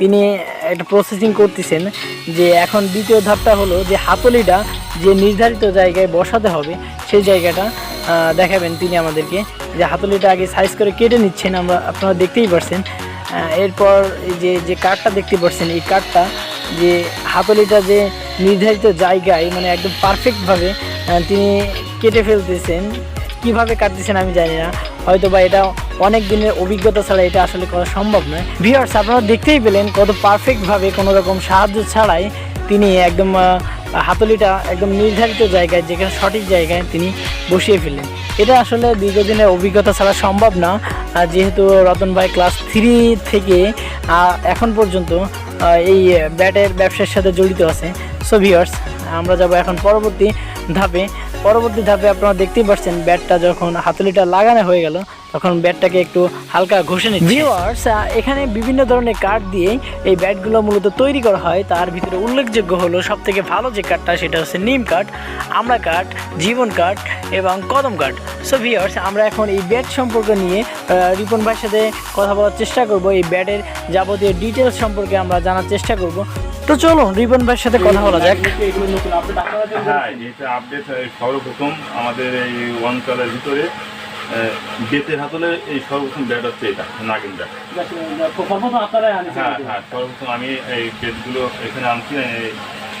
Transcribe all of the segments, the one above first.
তিনি একটা প্রসেসিং করতেছেন যে এখন দ্বিতীয় ধাপটা হলো যে হাতলিটা যে নির্ধারিত জায়গায় বসাতে হবে, সেই জায়গাটা দেখাবেন তিনি আমাদেরকে যে হাতলিটা আগে সাইজ করে কেটে নিচ্ছেন, আমরা আপনারা দেখতেই পারছেন। এরপর যে যে কাঠটা দেখতে পাচ্ছেন এই কাঠটা যে হাতলিটা যে নির্ধারিত জায়গায় মানে একদম পারফেক্টভাবে তিনি কেটে ফেলতেছেন। কীভাবে কাটতেছেন আমি জানি না। হয়তো বা এটা অনেক দিনের অভিজ্ঞতা ছাড়া এটা আসলে করা সম্ভব নয়। ভিউয়ার্স আপনারা দেখতেই পেলেন কত পারফেক্টভাবে কোনো রকম সাহায্য ছাড়াই তিনি একদম হাতলিটা একদম নির্ধারিত জায়গায়, যেখানে সঠিক জায়গায় তিনি বসিয়ে ফেললেন। এটা আসলে দীর্ঘদিনের অভিজ্ঞতা ছাড়া সম্ভব না। যেহেতু রতন ভাই ক্লাস থ্রি থেকে এখন পর্যন্ত এই ব্যাটের ব্যবসার সাথে জড়িত আছে। সো ভিউয়ার্স আমরা যাব এখন পরবর্তী ধাপে। পরবর্তী ধাপে আপনারা দেখতেই পাচ্ছেন ব্যাটটা যখন হাতলিটা লাগানো হয়ে গেল, তখন ব্যাটটাকে একটু হালকা ঘষে নিচ্ছে। ভিউয়ার্স এখানে বিভিন্ন ধরনের কাঠ দিয়ে এই ব্যাটগুলো মূলত তৈরি করা হয়। তার ভিতরে উল্লেখযোগ্য হলো সব থেকে ভালো যে কাঠটা সেটা হচ্ছে নিম কাঠ আমড়া কাঠ জীবন কাঠ এবং কদম কাঠ সো ভিউয়ার্স আমরা এখন এই ব্যাট সম্পর্কে নিয়ে রিপন ভাইয়ের সাথে কথা বলার চেষ্টা করব। এই ব্যাটের যাবতীয় ডিটেলস সম্পর্কে আমরা জানার চেষ্টা করব। তো চলো, রিপন ভাইয়ের সাথে কথা বলা যাক। হ্যাঁ এটা আপডেট সর্বপ্রথম আমাদের এই অঞ্চলের ভিতরে বেতের হাতলে এই সর্বপ্রথম ব্যাট হচ্ছে এটা, নাগিন হ্যাঁ হ্যাঁ সর্বপ্রথম আমি এই বেটগুলো এখানে আনছি, এই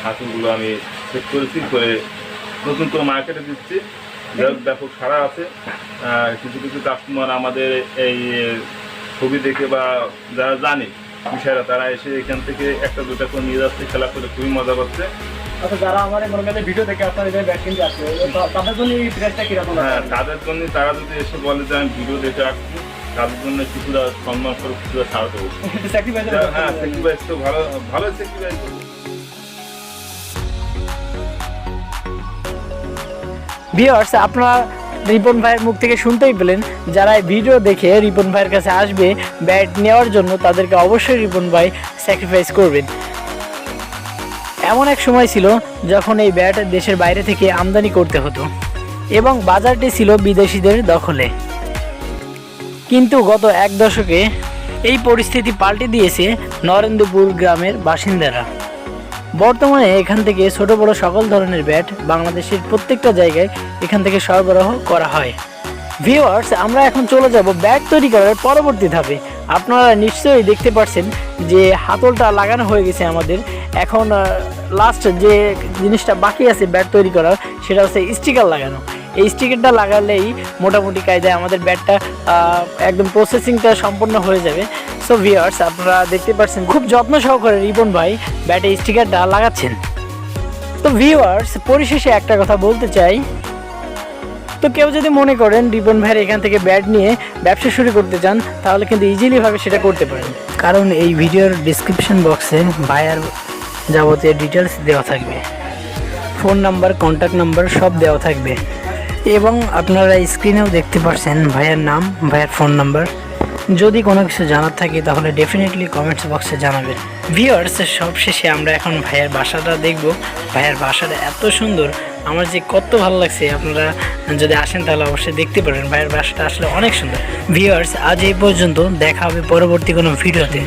হাতুগুলো আমি চেক করেছি, করে নতুন করে মার্কেটে দিচ্ছি। ব্যাপ- ব্যাপক সারা আছে। কিছু কিছু কাস্টমার আমাদের এই ছবি দেখে বা যারা জানে বিষয়টা তারা এসে এখান থেকে একটা দুটা করে নিয়ে যাচ্ছে খেলা করে খুবই মজা পাচ্ছে আচ্ছা যারা আমার মনে করেন ভিডিও দেখে আপনার এদের ব্যাট কিনতে আসবে তাদের জন্য এই প্রাইসটা কীরকম হ্যাঁ তাদের জন্য তারা যদি এসে বলে যে আমি ভিডিও দেখে আসছি তাদের জন্য কিছুটা সম্মান স্বরূপ কিছুটা ছাড় দেবো। হ্যাঁ স্যাক্রিফাইস তো ভালো ভালো স্যাক্রিফাইস করব আপনারা রিপন ভাইয়ের মুখ থেকে শুনতেই পেলেন, যারা এই ভিডিও দেখে রিপন ভাইয়ের কাছে আসবে ব্যাট নেওয়ার জন্য, তাদেরকে অবশ্যই রিপন ভাই স্যাক্রিফাইস করবেন। এমন এক সময় ছিল যখন এই ব্যাট দেশের বাইরে থেকে আমদানি করতে হতো এবং বাজারটি ছিল বিদেশিদের দখলে। কিন্তু গত এক দশকে এই পরিস্থিতি পাল্টে দিয়েছে নরেন্দ্রপুর গ্রামের বাসিন্দারা। বর্তমানে এখান থেকে ছোট বড় সকল ধরনের ব্যাট বাংলাদেশের প্রত্যেকটা জায়গায় এখান থেকে সরবরাহ করা হয়। ভিওয়ার্স আমরা এখন চলে যাব ব্যাট তৈরি করার পরবর্তী ধাপে। আপনারা নিশ্চয়ই দেখতে পাচ্ছেন যে হাতলটা লাগানো হয়ে গেছে আমাদের। এখন লাস্ট যে জিনিসটা বাকি আছে ব্যাট তৈরি করার, সেটা হচ্ছে স্টিকার লাগানো। এই স্টিকারটা লাগালেই মোটামুটি কায়দায় আমাদের ব্যাটটা একদম প্রসেসিংটা সম্পন্ন হয়ে যাবে। সো ভিউয়ার্স আপনারা দেখতে পাচ্ছেন, খুব যত্ন সহকারে রিপন ভাই ব্যাটে স্টিকারটা লাগাচ্ছেন। তো ভিওয়ার্স পরিশেষে একটা কথা বলতে চাই। তো, কেউ যদি মনে করেন রিপন ভাইয়ের এখান থেকে ব্যাট নিয়ে ব্যবসা শুরু করতে চান, তাহলে কিন্তু ইজিলিভাবে সেটা করতে পারেন। কারণ এই ভিডিওর ডিসক্রিপশন বক্সে ভাইয়ার যাবতীয় ডিটেলস দেওয়া থাকবে। ফোন নাম্বার কন্ট্যাক্ট নাম্বার সব দেওয়া থাকবে। এবং আপনারা স্ক্রিনেও দেখতে পাচ্ছেন ভাইয়ের নাম, ভাইয়ের ফোন নাম্বার। যদি কোনো কিছু জানার থাকে, তাহলে ডেফিনেটলি কমেন্টস বক্সে জানাবেন। ভিউয়ার্স সব শেষে আমরা এখন ভাইয়ের বাসাটা দেখব। ভাইয়ের বাসাটা এত সুন্দর, আমার যে কত ভালো লাগছে। আপনারা যদি আসেন, তাহলে অবশ্যই দেখতে পারেন। ভাইয়ের বাসাটা আসলে অনেক সুন্দর। ভিউয়ার্স আজ এই পর্যন্ত, দেখা হবে পরবর্তী কোনো ভিডিওতে